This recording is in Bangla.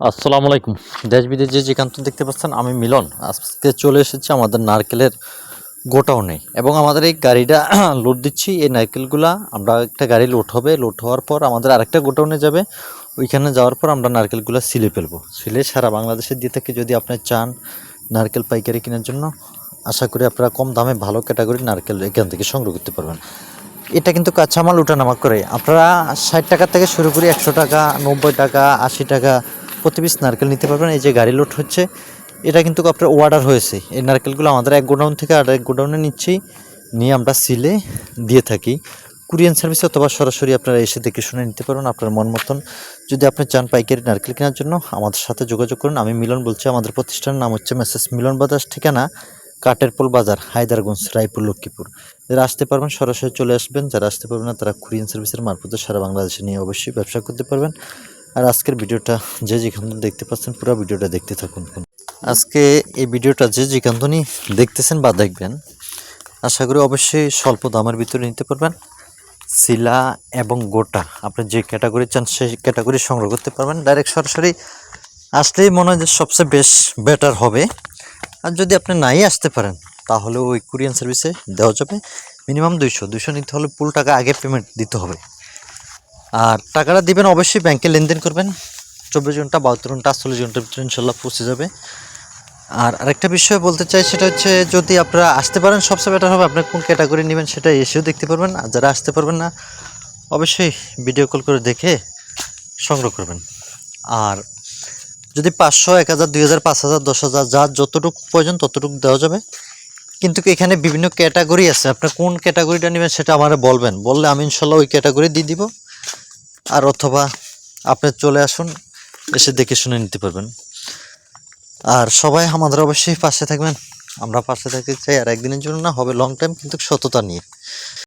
আসসালামু আলাইকুম। দেশ বিদেশে যেখান দেখতে পাচ্ছেন, আমি মিলন। আজকে চলে এসেছি আমাদের নারকেলের গোটাউনে এবং আমাদের এই গাড়িটা লোড দিচ্ছি। এই নারকেলগুলা, আমরা একটা গাড়ি লোড হবে। লোড হওয়ার পর আমাদের আরেকটা গোটাউনে যাবে। ওইখানে যাওয়ার পর আমরা নারকেলগুলো সিলে ফেলব। সিলে সারা বাংলাদেশে দিয়ে থাকি। যদি আপনি চান নারকেল পাইকারি কেনার জন্য, আশা করি আপনারা কম দামে ভালো ক্যাটাগরির নারকেল এখান থেকে সংগ্রহ করতে পারবেন। এটা কিন্তু কাঁচামাল ওঠানামা করে। আপনারা ষাট টাকা থেকে শুরু করে একশো টাকা, নব্বই টাকা, আশি টাকা প্রতি পিস নারকেল নিতে পারবেন। এই যে গাড়ি লোড হচ্ছে, এটা কিন্তু আপনার অর্ডার হয়েছে। এই নারকেলগুলো আমাদের এক গোডাউন থেকে আর এক গোডাউনে নিচ্ছি। নিয়ে আমরা সিলে দিয়ে থাকি। কুরিয়ান সার্ভিস অথবা সরাসরি আপনারা এসে দেখে শুনে নিতে পারবেন আপনার মন মতন। যদি আপনি চান পাইকারি নারকেল কেনার জন্য, আমাদের সাথে যোগাযোগ করুন। আমি মিলন বলছি, আমাদের প্রতিষ্ঠানের নাম হচ্ছে মেসেস মিলন বাজার, ঠিকানা কাটেরপোল বাজার, হায়দারগঞ্জ, রায়পুর, লক্ষ্মীপুর। যারা আসতে পারবেন, সরাসরি চলে আসবেন। যারা আসতে পারবেন না, তারা কুরিয়ান সার্ভিসের মারফতে সারা বাংলাদেশে নিয়ে অবশ্যই ব্যবসা করতে পারবেন। আর আজকের ভিডিওটা যে যেখান দেখতে পাচ্ছেন, পুরো ভিডিওটা দেখতে থাকুন আজকে এই ভিডিওটা যে যেখান দেখতেছেন বা দেখবেন, আশা করি অবশ্যই স্বল্প দামের ভিতরে নিতে পারবেন। শিলা এবং গোটা, আপনি যে ক্যাটাগরি চান সেই ক্যাটাগরি সংগ্রহ করতে পারবেন। ডাইরেক্ট সরাসরি আসলেই মনে হয় যে সবচেয়ে বেশ বেটার হবে। আর যদি আপনি নাই আসতে পারেন তাহলে ওই কুরিয়ান সার্ভিসে দেওয়া যাবে। মিনিমাম দুইশো দুইশো নিতে হলে পুল টাকা আগে পেমেন্ট দিতে হবে। আর টাকাটা দিবেন অবশ্যই ব্যাংকে লেনদেন করবেন। চব্বিশ ঘণ্টা, বাহাত্তর ঘণ্টা, আটচল্লিশ ঘণ্টার ভিতরে ইনশাল্লাহ পৌঁছে যাবে। আর আরেকটা বিষয় বলতে চাই সেটা হচ্ছে, যদি আপনারা আসতে পারেন, সবচেয়ে বেটার হবে আপনার কোন ক্যাটাগরি নেবেন সেটা এসেও দেখতে পারবেন। আর যারা আসতে পারবেন না, অবশ্যই ভিডিও কল করে দেখে সংগ্রহ করবেন। আর যদি পাঁচশো, এক হাজার, দুই হাজার, পাঁচ হাজার, দশ হাজার, যার যতটুকু প্রয়োজন ততটুকু দেওয়া যাবে। কিন্তু এখানে বিভিন্ন ক্যাটাগরি আছে। আপনার কোন ক্যাটাগরিটা নেবেন সেটা আমারে বলবেন। বললে আমি ইনশাল্লাহ ওই ক্যাটাগরি দিয়ে দিব। আর অথবা আপনি চলে আসুন, এসে দেখে শুনে নিতে পারবেন। আর সবাই আমাদের অবশ্যই পাশে থাকবেন। আমরা পাশে থাকতে চাই আর একদিনের জন্য না, হবে লং টাইম কিন্তু সততা নিয়ে।